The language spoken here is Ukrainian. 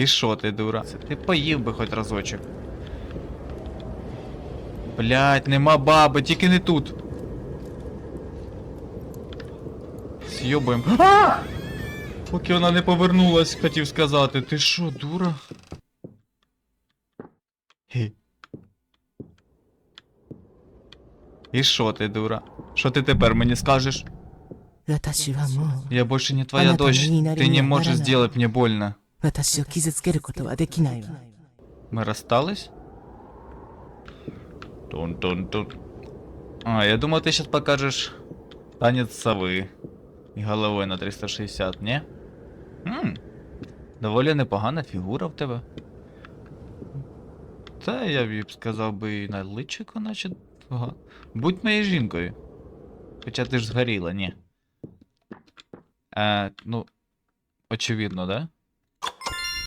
І що ти, дура? Ти поїв би хоч разочок. Блять, нема баби, тільки не тут. С'єбуємо. Поки вона не повернулась, хотів сказати. Ти що, дура? Хі. І що ти, дура? Що ти тепер мені скажеш? Я більше не твоя дочь. Ти не можеш зробити мені больно. 私を傷つけることはできないわ Мы расстались? Тун-тун-тун. А, я думал, ты сейчас покажешь танец совы. И головой на 360, не? М, доволі непогана фігура в тебе. Та я б сказав би і на личико, наче. Ага. Будь моєю жінкою. Хоча ти ж згоріла, ні. Е, ну, очевидно, да?